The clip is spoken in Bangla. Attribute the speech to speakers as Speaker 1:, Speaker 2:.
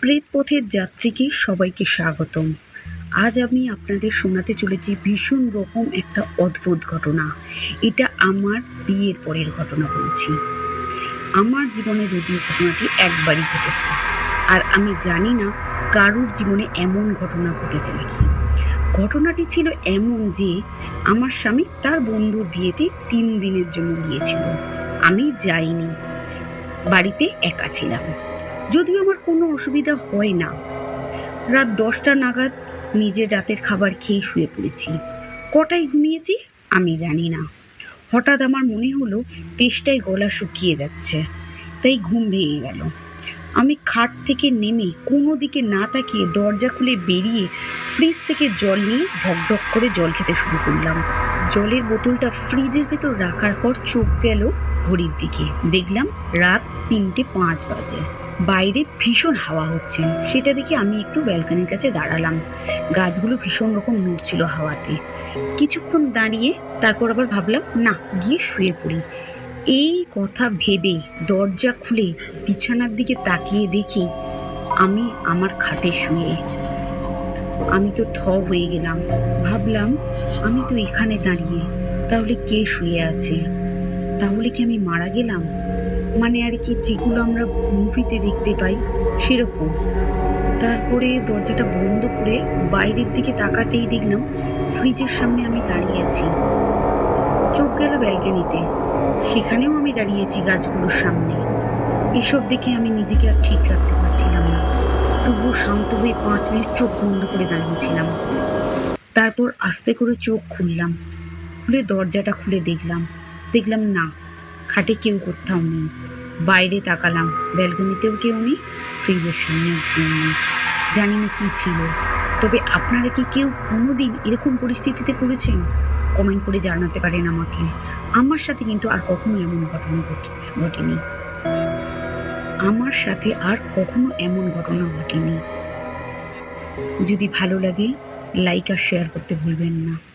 Speaker 1: প্রেত পথের যাত্রীকে সবাইকে স্বাগতম। আজ আমি আপনাদের শোনাতে চলেছি ভীষণ রকম একটা অদ্ভুত ঘটনা। এটা আমার বিয়ের পরের ঘটনা বলছি। আমার জীবনে যদিও ঘটনাটি একবারই ঘটেছে, আর আমি জানি না কারুর জীবনে এমন ঘটনা ঘটেছে নাকি। ঘটনাটি ছিল এমন যে, আমার স্বামী তার বন্ধুর বিয়েতে তিন দিনের জন্য গিয়েছিল। আমি যাইনি, বাড়িতে একা ছিলাম। যদিও আমার কোনো অসুবিধা হয় না। রাত দশটা নাগাদ নিজের রাতের খাবার খেয়ে শুয়ে পড়েছি। কটায় ঘুমিয়েছি আমি জানি না। হঠাৎ আমার মনে হলো তেষ্টায় গলা শুকিয়ে যাচ্ছে, তাই ঘুম ভেঙে গেল। আমি খাট থেকে নেমে কোনো দিকে না তাকিয়ে দরজা খুলে বেরিয়ে ফ্রিজ থেকে জল নিয়ে ঢকঢক করে জল খেতে শুরু করলাম। জলের বোতলটা ফ্রিজের ভেতর রাখার পর চোখ গেল ঘড়ির দিকে। দেখলাম রাত তিনটে পাঁচ বাজে। বাইরে ভীষণ হাওয়া হচ্ছে। সেটা দেখে আমি একটু ব্যালকানির কাছে দাঁড়ালাম। গাছগুলো ভীষণ রকম নড়ছিল হাওয়াতে। কিছুক্ষণ দাঁড়িয়ে তারপর আবার ভাবলাম, না, গিয়ে শুয়ে পড়ি। এই কথা ভেবে দরজা খুলে বিছানার দিকে তাকিয়ে দেখি আমি আমার খাটে শুয়ে আমি তো থ হয়ে গেলাম। ভাবলাম, আমি তো এখানে দাঁড়িয়ে, তাহলে কে শুয়ে আছে? তাহলে কি আমি মারা গেলাম? মানে আর কি যেগুলো আমরা মুভিতে দেখতে পাই, সেরকম। তারপরে দরজাটা বন্ধ করে বাইরের দিকে তাকাতেই দেখলাম ফ্রিজের সামনে আমি দাঁড়িয়ে আছি। চোখ গেল ব্যালকনিতে। সেখানেও আমি দাঁড়িয়েছি গাছগুলোর সামনে। এসব দেখে আমি নিজেকে আর ঠিক রাখতে পারছিলাম না। তবুও শান্ত হয়ে পাঁচ মিনিট চোখ বন্ধ করে দাঁড়িয়েছিলাম। তারপর আস্তে করে চোখ খুললাম। খুলে দরজাটা খুলে দেখলাম। দেখলাম না খাটে কেউ কোথাও নেই। বাইরে তাকালাম, ব্যালকনিতেও কেউ নেই, ফ্রিজের সামনেও কেউ নেই। জানি না কি ছিল। তবে আপনারা কি কেউ কোনোদিন এরকম পরিস্থিতিতে পড়েছেন? কমেন্ট করে জানাতে পারেন আমাকে। আমার সাথে কিন্তু আর কখনো এমন ঘটনা ঘটে- ঘটেনি। আমার সাথে আর কখনো এমন ঘটনা ঘটেনি। যদি ভালো লাগে লাইক আর শেয়ার করতে ভুলবেন না।